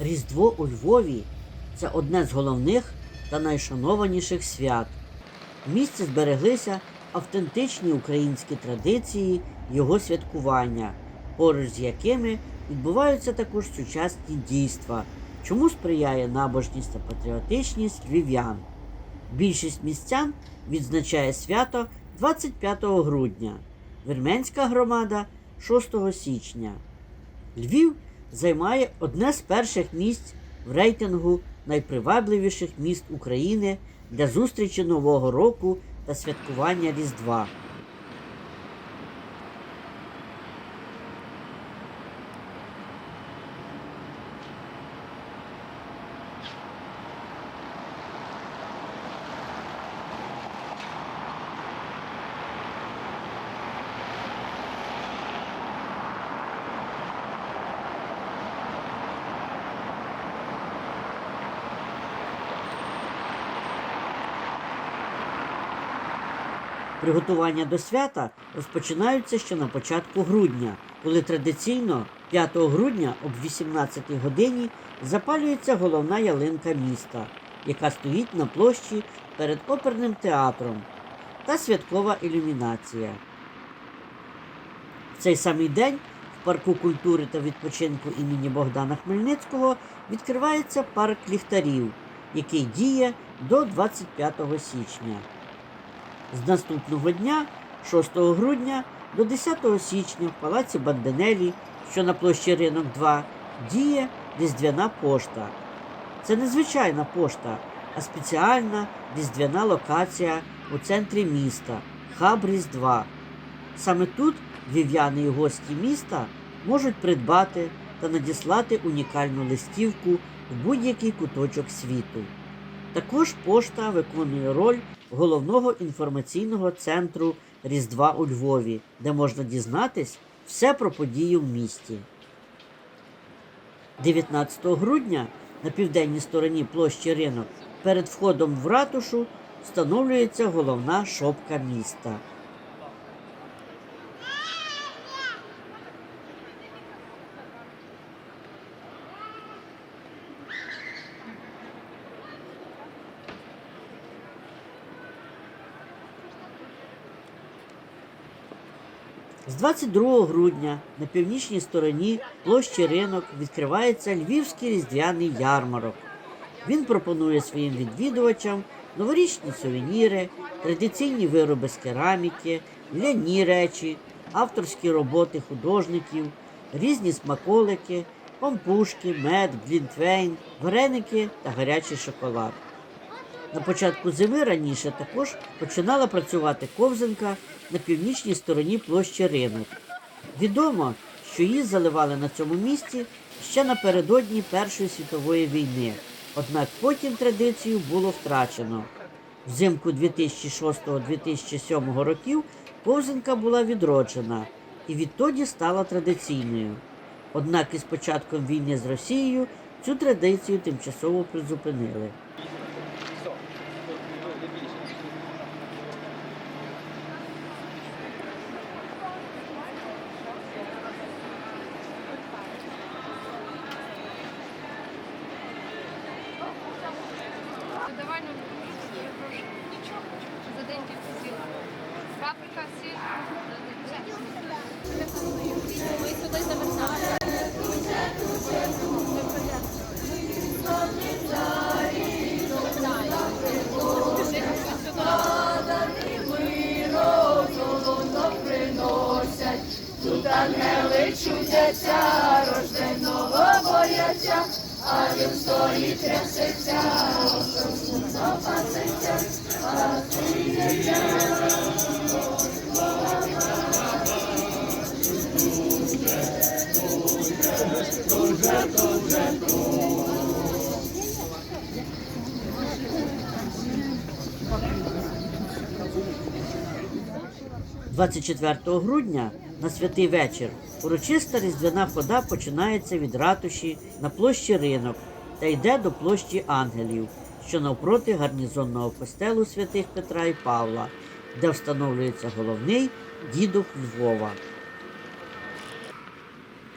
Різдво у Львові це одне з головних та найшанованіших свят. В місті збереглися автентичні українські традиції його святкування, поруч з якими відбуваються також сучасні дійства, чому сприяє набожність та патріотичність львів'ян. Більшість містян відзначає свято 25 грудня, вірменська громада 6 січня. Львів займає одне з перших місць в рейтингу найпривабливіших міст України для зустрічі Нового року та святкування Різдва. Приготування до свята розпочинаються ще на початку грудня, коли традиційно 5 грудня об 18 годині запалюється головна ялинка міста, яка стоїть на площі перед оперним театром та святкова ілюмінація. В цей самий день в парку культури та відпочинку імені Богдана Хмельницького відкривається парк ліхтарів, який діє до 25 січня. З наступного дня, 6 грудня до 10 січня в палаці Банденелі, що на площі Ринок 2, діє різдвяна пошта. Це не звичайна пошта, а спеціальна різдвяна локація у центрі міста Хаб Різдва. Саме тут львів'яни і гості міста можуть придбати та надіслати унікальну листівку в будь-який куточок світу. Також пошта виконує роль головного інформаційного центру Різдва у Львові, де можна дізнатись все про події в місті. 19 грудня на південній стороні площі ринок перед входом в ратушу встановлюється головна шопка міста. З 22 грудня на північній стороні площі ринок відкривається Львівський різдвяний ярмарок. Він пропонує своїм відвідувачам новорічні сувеніри, традиційні вироби з кераміки, ляні речі, авторські роботи художників, різні смаколики, пампушки, мед, глінтвейн, вареники та гарячий шоколад. На початку зими раніше також починала працювати ковзанка на північній стороні площі ринок. Відомо, що її заливали на цьому місці ще напередодні Першої світової війни, однак потім традицію було втрачено. Взимку 2006-2007 років ковзанка була відроджена і відтоді стала традиційною. Однак із початком війни з Росією цю традицію тимчасово призупинили. А – 24 грудня на святий вечір. Урочиста різдвяна хода починається від ратуші на площі ринок та йде до площі ангелів, що навпроти гарнізонного костелу святих Петра і Павла, де встановлюється головний дідух Львова.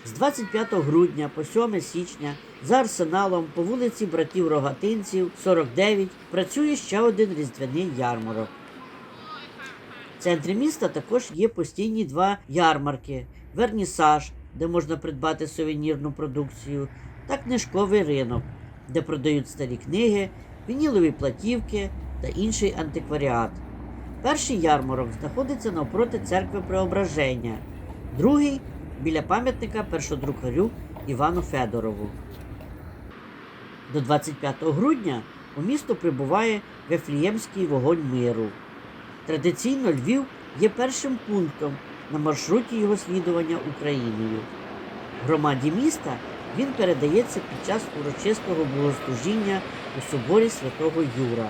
З 25 грудня по 7 січня за арсеналом по вулиці братів Рогатинців 49 працює ще один різдвяний ярмарок. В центрі міста також є постійні два ярмарки: вернісаж, де можна придбати сувенірну продукцію, та книжковий ринок, де продають старі книги, вінілові платівки та інший антикваріат. Перший ярмарок знаходиться навпроти церкви Преображення, другий біля пам'ятника першодрукарю Івану Федорову. До 25 грудня у місто прибуває Вифліємський вогонь миру. Традиційно Львів є першим пунктом на маршруті його слідування Україною. Громаді міста він передається під час урочистого богослужіння у соборі святого Юра.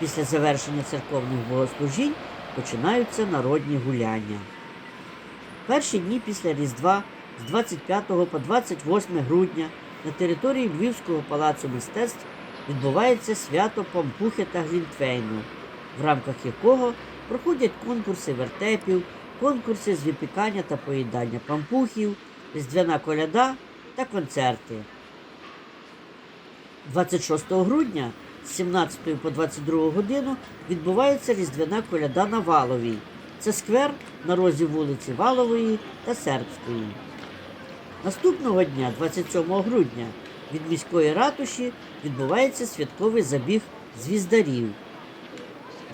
Після завершення церковних богослужінь починаються народні гуляння. Перші дні після Різдва з 25 по 28 грудня на території Львівського палацу мистецтв відбувається свято Пампухи та Глінтвейну, в рамках якого проходять конкурси вертепів, конкурси з випікання та поїдання пампухів, різдвяна коляда та концерти. 26 грудня з 17 по 22 годину відбувається різдвяна коляда на Валовій. Це сквер на розі вулиці Валової та Сербської. Наступного дня, 27 грудня, від міської ратуші відбувається святковий забіг звіздарів.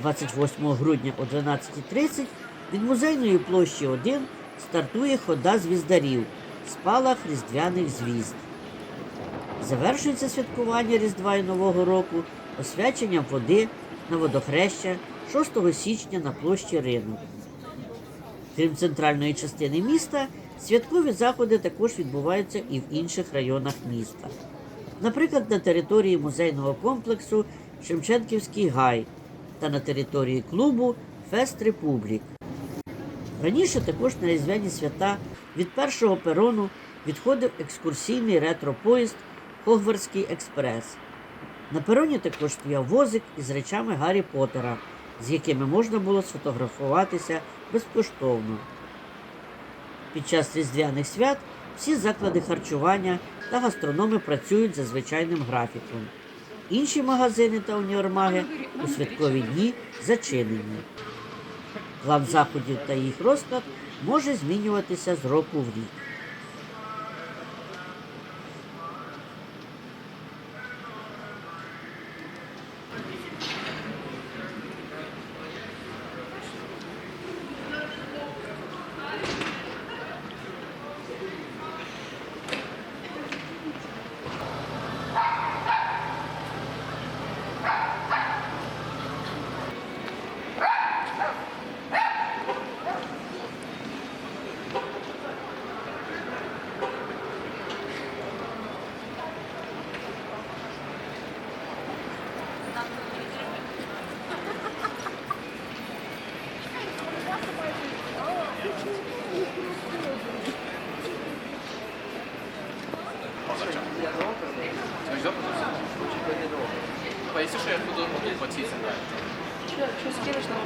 28 грудня о 12.30 від музейної площі 1 стартує хода звіздарів спалах різдвяних звізд. Завершується святкування Різдва і Нового року освяченням води на водохреща 6 січня на площі Ринок. Крім центральної частини міста, святкові заходи також відбуваються і в інших районах міста. Наприклад, на території музейного комплексу Шевченківський гай та на території клубу Фест Републік. Раніше також на різдвяні свята від першого перону відходив екскурсійний ретро-поїзд Хогвартський експрес. На пероні також стояв возик із речами Гаррі Поттера, з якими можна було сфотографуватися безкоштовно. Під час різдвяних свят всі заклади харчування та гастрономи працюють за звичайним графіком. Інші магазини та універмаги у святкові дні зачинені. План заходів та їх розклад може змінюватися з року в рік. Поясни, что я буду платити. Що, Что скинешь на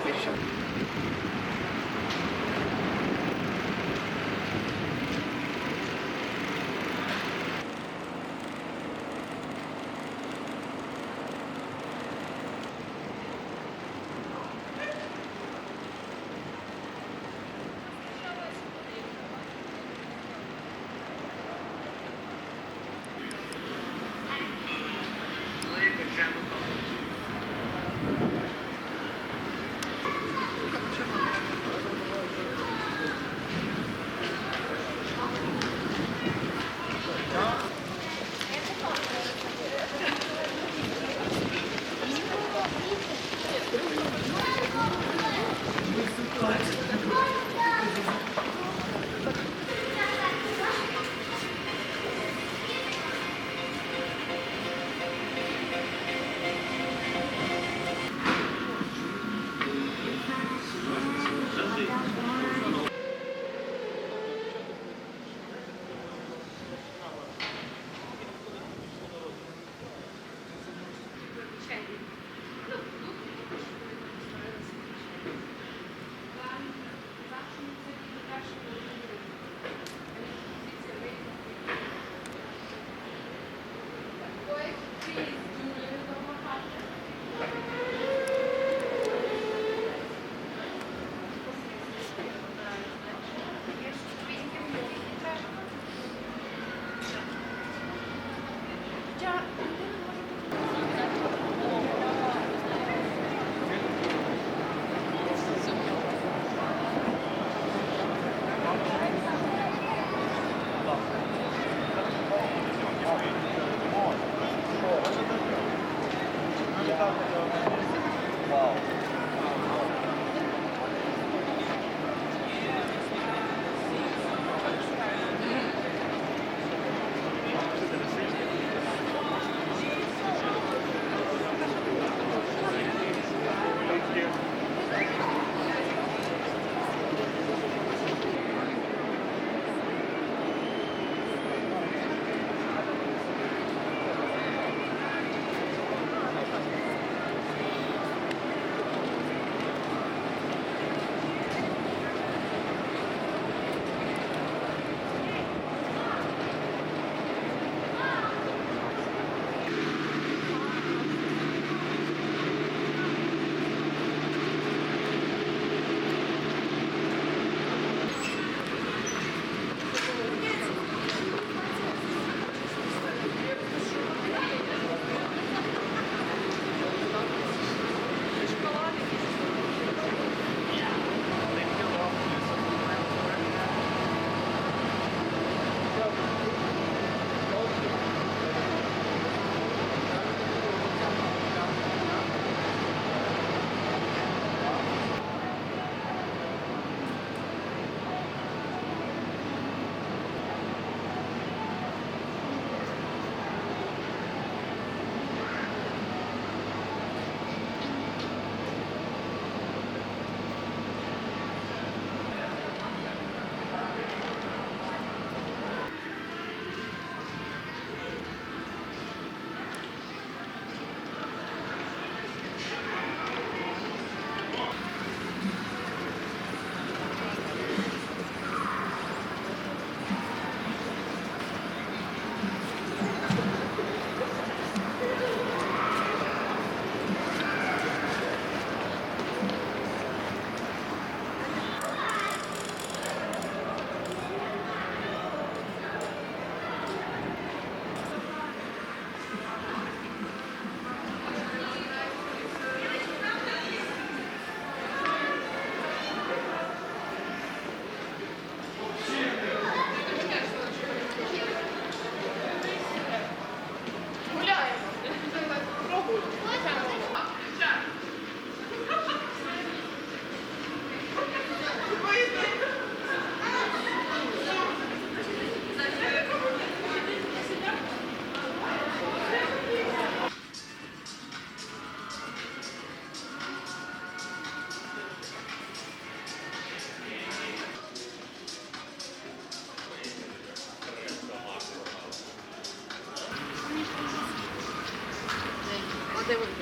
they were